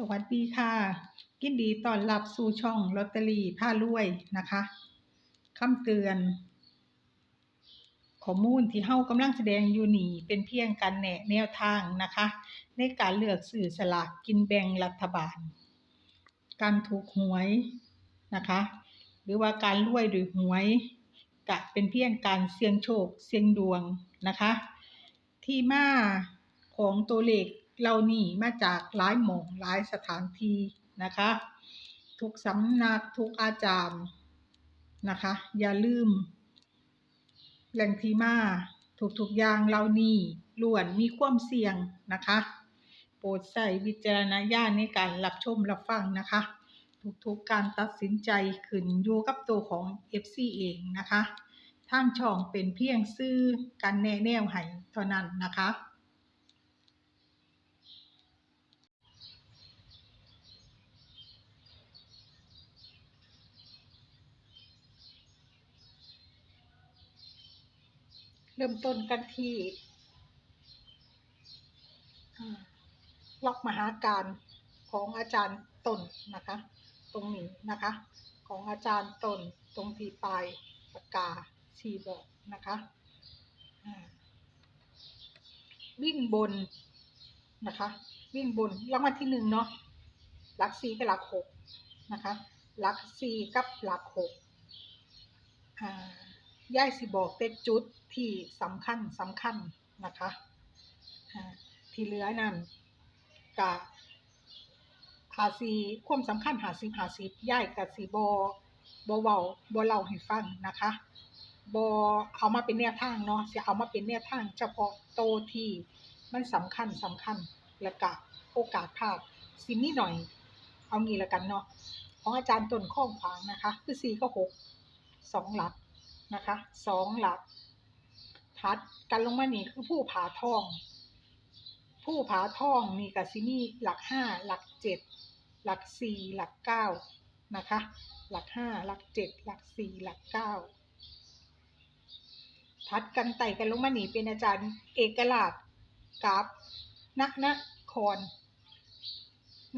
สวัสดีค่ะ ยินดีต้อนรับสู่ช่องลอตเตอรี่ผ้ารวยนะคะคำเตือน ข้อมูลที่เฮากำลังแสดงอยู่นี่เป็นเพียงการแนะแนวทางนะคะ ในการเลือกซื้อสลากกินแบ่งรัฐบาล การถูกหวยนะคะ หรือว่าการรวยโดยหวยกะเป็นเพียงการเสี่ยงโชคเสี่ยงดวงนะคะ ที่มาของตัวเลข เหล่านี้มาจากหลายหม่องหลายสถานที่นะคะ ทุกสำนักทุกอาจารย์นะคะ อย่าลืมแหล่งที่มาทุกๆอย่างเหล่านี้ล้วนมีความเสี่ยงนะคะ โปรดใส่วิจารณญาณในการรับชมรับฟังนะคะ ทุกๆการตัดสินใจขึ้นอยู่กับตัวของ FC เองนะคะทางช่องเป็นเพียงซื้อการแนะแนวให้เท่านั้นนะคะ เริ่มต้นกันที่ล็อกมหาการของอาจารย์ตนนะคะ ตรงนี้นะคะ ของอาจารย์ตนตรงที่ปลายปากกาชีบอกนะคะวิ่งบนนะคะ วิ่งบนรางวัลที่หนึ่งเนาะหลักสี่กับหลักหกนะคะ หลักสี่กับหลักหกอ่า ย่ายสิบอกเป็นจุดที่สำคัญสำคัญนะคะที่เหลือนั่นกะหาสีความสำคัญหาสิบหาสิบย่ายกับสีบอบเว้าบเล่าให้ฟังนะคะบอเอามาเป็นแนวทางเนาะจะเอามาเป็นแนวทาง เฉพาะโตที่มันสำคัญสำคัญแล้วก็โอกาสพลาดสิมีหน่อย เอางี้ละกันเนาะของอาจารย์ต้นข้องขวางนะคะ คือสี่ก็หกสองหลัก นะคะสองหลักทัดกันลงมานี่คือผู้ผาทอง ผู้ผาทองมีกับซิมีหลักห้าหลักเจ็ดหลักสี่หลักเก้านะคะ หลักห้าหลักเจ็ดหลักสี่หลักเก้าทัดกันไต่กันลงมาหนีเป็นอาจารย์เอกลาดกับนักนคร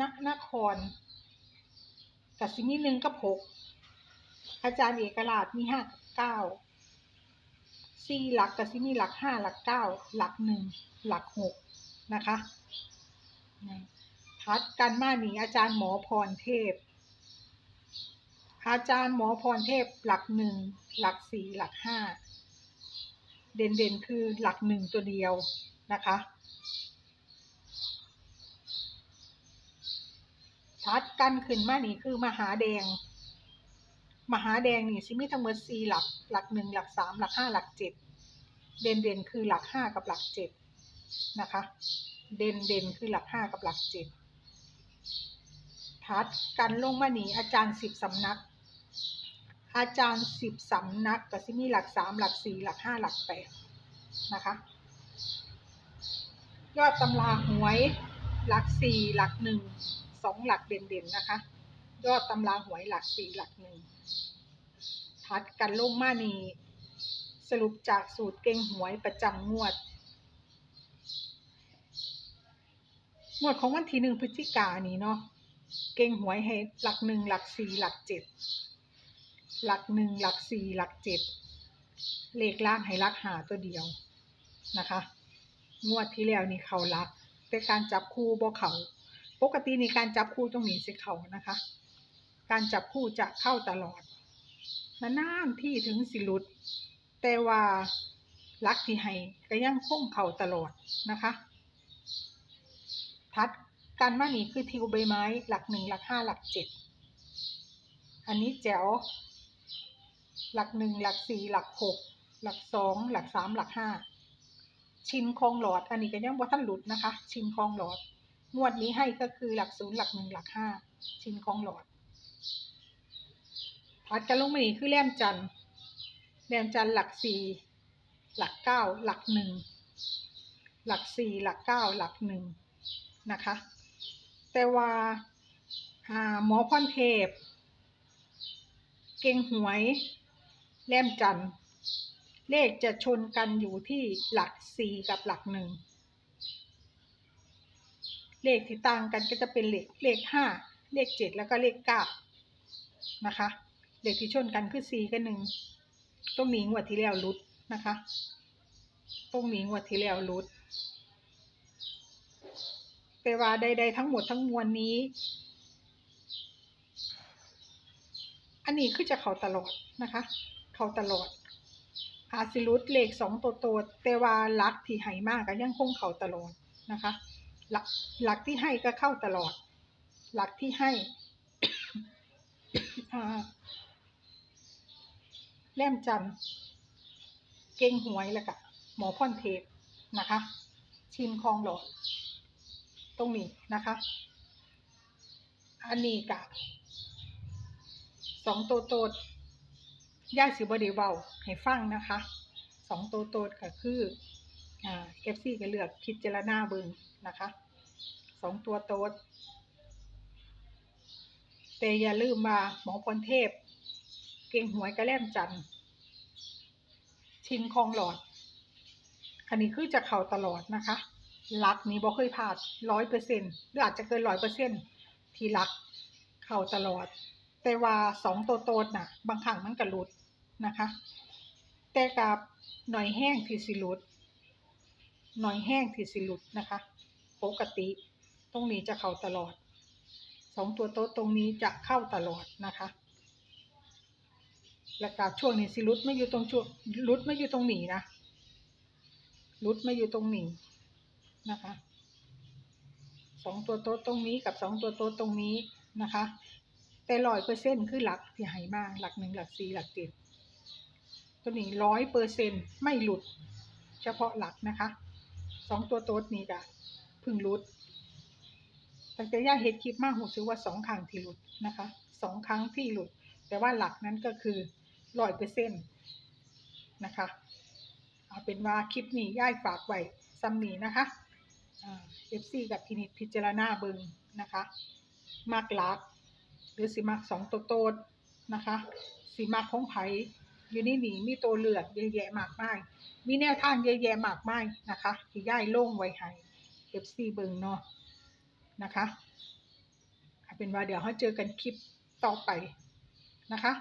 นักนครกับซิมีหนึ่งกับหกอาจารย์เอกราชมีห้ากับ เก้าสี่หลักกับซิมีหลักห้าหลักเก้าหลักหนึ่งหลักหกนะคะพัดกันมาหนีอาจารย์หมอพรเทพ อาจารย์หมอพรเทพหลักหนึ่งหลักสี่หลักห้าเด่นเด่นๆคือหลักหนึ่งตัวเดียวนะคะพัดกันขึ้นมานี่คือมหาแดง มหาแดงนี่ซิมีทั้งหมดสี่หลัก หลักหนึ่งหลักสามหลักห้าหลักเจ็ดเด่นเด่นคือหลักห้ากับหลักเจ็ดนะคะ เด่นเด่นคือหลักห้ากับหลักเจ็ดทัดกันลงมาหนีอาจารย์สิบสำนัก อาจารย์สิบสำนักก็ซิมีหลักสามหลักสี่หลักห้าหลักแปดนะคะยอดตำราหวย หลักสี่หลักหนึ่งสองหลักเด่นๆนะคะ ยอดตำราหวยหลักสี่หลักหนึ่ง ทัดกันลงมานีสรุปจากสูตรเก่งหวยประจำงวด งวดของวันที่หนึ่งพฤศจิกายนนี้เนาะเก่งหวยให้หลักหนึ่งหลักสี่หลักเจ็ดหลักหนึ่งหลักสี่หลักเจ็ดเลขล่างให้ลักหาตัวเดียวนะคะ งวดที่แล้วนี่เขารัก แต่การจับคู่บ่เขาปกติในการจับคู่ต้องมีสิเขานะคะ การจับคู่จะเข้าตลอด นานๆที่ถึงสิลุด แต่ว่าลักที่ให้ก็ยังคงเข่าตลอดนะคะ ทัดการมานี่คือทิวใบไม้หลักหนึ่งหลักห้าหลักเจ็ดอันนี้แจ๋วหลักหนึ่งหลักสี่หลักหกหลักสองหลักสามหลักห้าชินคลองหลอด อันนี้ก็ยังบ่ท่านหลุดนะคะ ชินคลองหลอดงวดนี้ให้ก็คือหลักศูนย์หลักหนึ่งหลักห้าชินคลองหลอด พัดกันลงมานี่คือแรมจันทร์แรมจันทร์หลักสี่หลักเก้าหลักหนึ่งหลักสี่หลักเก้าหลักหนึ่งนะคะ แต่ว่าอ่าหมอพรเทพ เก่งหวยแรมจันทร์เลขจะชนกันอยู่ที่หลักสี่กับหลักหนึ่งเลขที่ต่างกันก็จะเป็นเลขเลขห้าเลขเจ็ดแล้วก็เลขเก้านะคะ เลขที่ชนกันคือสี่กับหนึ่งตรงนี้งวดที่แล้วหลุดนะคะตรงนี้งวดที่แล้วหลุดแต่ว่าใด ๆ ทั้งหมดทั้งมวลนี้ อันนี้คือจะเขาตลอดนะคะ เขาตลอดอาจสิรุดเลขสองตัวโตดแต่ว่าลักที่ให้มากก็ยังคงเข้าตลอดนะคะหลักหลักที่ให้ก็เข้าตลอด หลักที่ให้ แล่มจันเก่งหวยแล้วก็หมอพรเทพนะคะ ชิมคลองหลอด ตรงนี้นะคะ อันนี้กะสองตัวโตดย่าสิบดีเวาให้ฟังนะคะสองตัวโตดก็คืออ่าเอฟซีก็เลือกพิจารณาเบิงนะคะสองตัวโตดแต่อย่าลืมว่าหมอพรเทพ เก่งหวยกระแลมจันทร์ชินคลองหลอด อันนี้คือจะเข่าตลอดนะคะลักนี้บ่เคยพลาดร้อยเปอร์เซ็นหรืออาจจะเกินร้อยเปอร์เซ็นที่ลักเข่าตลอด แต่ว่าสองตัวโตดน่ะ บางครั้งมันก็หลุดนะคะ แต่กับหน่อยแห้งที่สิลุดหน่อยแห้งที่สิลุดนะคะ ปกติ ตรงนี้จะเข้าตลอดสองตัวโต๊ะตรงนี้จะเข้าตลอดนะคะ แล้วก็ช่วงนี้สิรุดไม่อยู่ตรงช่วงรุดไม่อยู่ตรงหนีนะรุดไม่อยู่ตรงหนีนะคะสองตัวโต๊ะตรงนี้กับสองตัวโต๊ะตรงนี้นะคะ แต่ร้อยเปอร์เซ็นคือหลักที่หายมากหลักหนึ่งหลักสี่หลักเจ็ดตัวนี้ร้อยเปอร์เซ็นไม่หลุด เฉพาะหลักนะคะสองตัวโต๊ดนี้ก็เพึ่งรุดตั้งแต่ย่าเฮ็ดคลิปมากหูซื้อว่าสองครั้งที่หลุดนะคะสองครั้งที่หลุด แต่ว่าหลักนั้นก็คือ ร้อยเปอร์เซ็นต์นะคะเอาเป็นว่าคลิปนี้ย่ายฝากไว้ซ้ำนี้นะคะเอฟซีกับพินิจพิจารณาเบิงนะคะมากลัก หรือสิมักสองตัวโตดนะคะสิมักของไผอยู่นี่หนีมีตัวเลือกเยอะแยะมากมาย มีแนวทางเยอะแยะมากมายนะคะที่ย่ายโล่งไว้ให้เอฟซีเบิงเนาะนะคะเอาเป็นว่าเดี๋ยวเราเจอกันคลิปต่อไปนะคะ